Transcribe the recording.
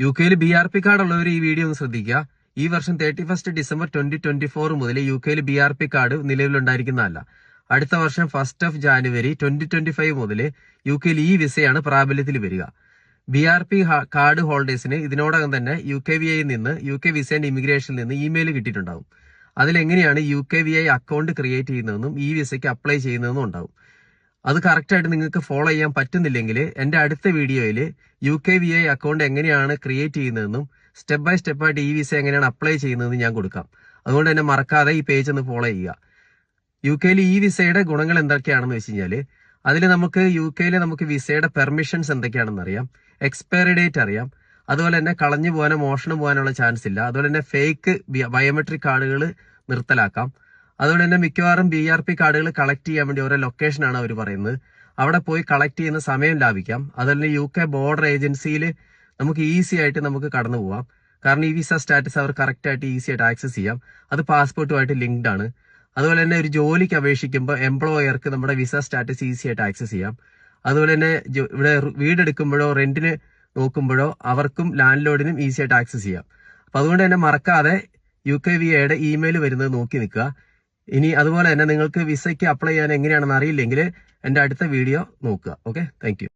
U കെയിൽ B R P card ഉള്ളവർ ഈ വീഡിയോ ഒന്ന് ശ്രദ്ധിക്കുക ഈ വർഷം thirty first December twenty twenty four മുതൽ യു കെയിൽ ബി ആർ പി കാർഡ് നിലവിലുണ്ടായിരിക്കുന്നതല്ല. അടുത്ത വർഷം first of January twenty twenty five മുതൽ യു കെയിൽ ഈ വിസയാണ് പ്രാബല്യത്തിൽ വരിക. ബി ആർ പി കാർഡ് ഹോൾഡേഴ്സിന് ഇതിനോടകം തന്നെ യു കെ വി ഐയിൽ നിന്ന് യു കെ വിസ ആൻഡ് ഇമിഗ്രേഷനിൽ നിന്ന് ഇമെയിൽ കിട്ടിയിട്ടുണ്ടാവും. അതിലെങ്ങനെയാണ് U K V I account create ചെയ്യുന്നതെന്നും ഈ വിസയ്ക്ക് അപ്ലൈ ചെയ്യുന്നതെന്നും ഉണ്ടാവും. അത് കറക്റ്റായിട്ട് നിങ്ങൾക്ക് ഫോളോ ചെയ്യാൻ പറ്റുന്നില്ലെങ്കിൽ എന്റെ അടുത്ത വീഡിയോയിൽ U K V I account എങ്ങനെയാണ് ക്രിയേറ്റ് ചെയ്യുന്നതെന്നും സ്റ്റെപ്പ് ബൈ സ്റ്റെപ്പായിട്ട് ഈ വിസ എങ്ങനെയാണ് അപ്ലൈ ചെയ്യുന്നതെന്ന് ഞാൻ കൊടുക്കാം. അതുകൊണ്ട് തന്നെ മറക്കാതെ ഈ പേജ് ഒന്ന് ഫോളോ ചെയ്യുക. യു കെയിൽ ഈ വിസയുടെ ഗുണങ്ങൾ എന്തൊക്കെയാണെന്ന് വെച്ച് കഴിഞ്ഞാൽ അതിൽ നമുക്ക് യു കെയിൽ നമുക്ക് വിസയുടെ പെർമിഷൻസ് എന്തൊക്കെയാണെന്ന് അറിയാം. എക്സ്പയറി ഡേറ്റ് അറിയാം. അതുപോലെ തന്നെ കളഞ്ഞു പോകാനോ മോഷണം പോകാനുള്ള ചാൻസ് ഇല്ല. അതുപോലെ തന്നെ ഫേക്ക് ബയോമെട്രിക് കാർഡുകൾ നിർത്തലാക്കാം. അതുപോലെ തന്നെ മിക്കവാറും ബി ആർ പി കാർഡുകൾ കളക്ട് ചെയ്യാൻ വേണ്ടി ഓരോ ലൊക്കേഷനാണ് അവർ പറയുന്നത്. അവിടെ പോയി കളക്ട് ചെയ്യുന്ന സമയം ലാഭിക്കാം. അതുപോലെ യു കെ ബോർഡർ ഏജൻസിയിൽ നമുക്ക് ഈസി ആയിട്ട് നമുക്ക് കടന്നു പോവാം. കാരണം ഈ വിസ സ്റ്റാറ്റസ് അവർ കറക്റ്റ് ആയിട്ട് ഈസി ആയിട്ട് ആക്സസ് ചെയ്യാം. അത് പാസ്പോർട്ടുമായിട്ട് ലിങ്ക്ഡ് ആണ്. അതുപോലെ തന്നെ ഒരു ജോലിക്ക് അപേക്ഷിക്കുമ്പോൾ എംപ്ലോയർക്ക് നമ്മുടെ വിസ സ്റ്റാറ്റസ് ഈസി ആയിട്ട് ആക്സസ് ചെയ്യാം. അതുപോലെ തന്നെ ഇവിടെ വീടെടുക്കുമ്പോഴോ റെന്റിന് നോക്കുമ്പോഴോ അവർക്കും ലാൻഡ് ലോഡിനും ഈസി ആയിട്ട് ആക്സസ് ചെയ്യാം. അപ്പൊ അതുകൊണ്ട് തന്നെ മറക്കാതെ യു കെ വി എയുടെ ഇമെയിൽ വരുന്നത് നോക്കി നിൽക്കുക. ഇനി അതുപോലെ തന്നെ നിങ്ങൾക്ക് വിസയ്ക്ക് അപ്ലൈ ചെയ്യാൻ എങ്ങനെയാണെന്ന് അറിയില്ലെങ്കിൽ എന്റെ അടുത്ത വീഡിയോ നോക്കുക. Okay thank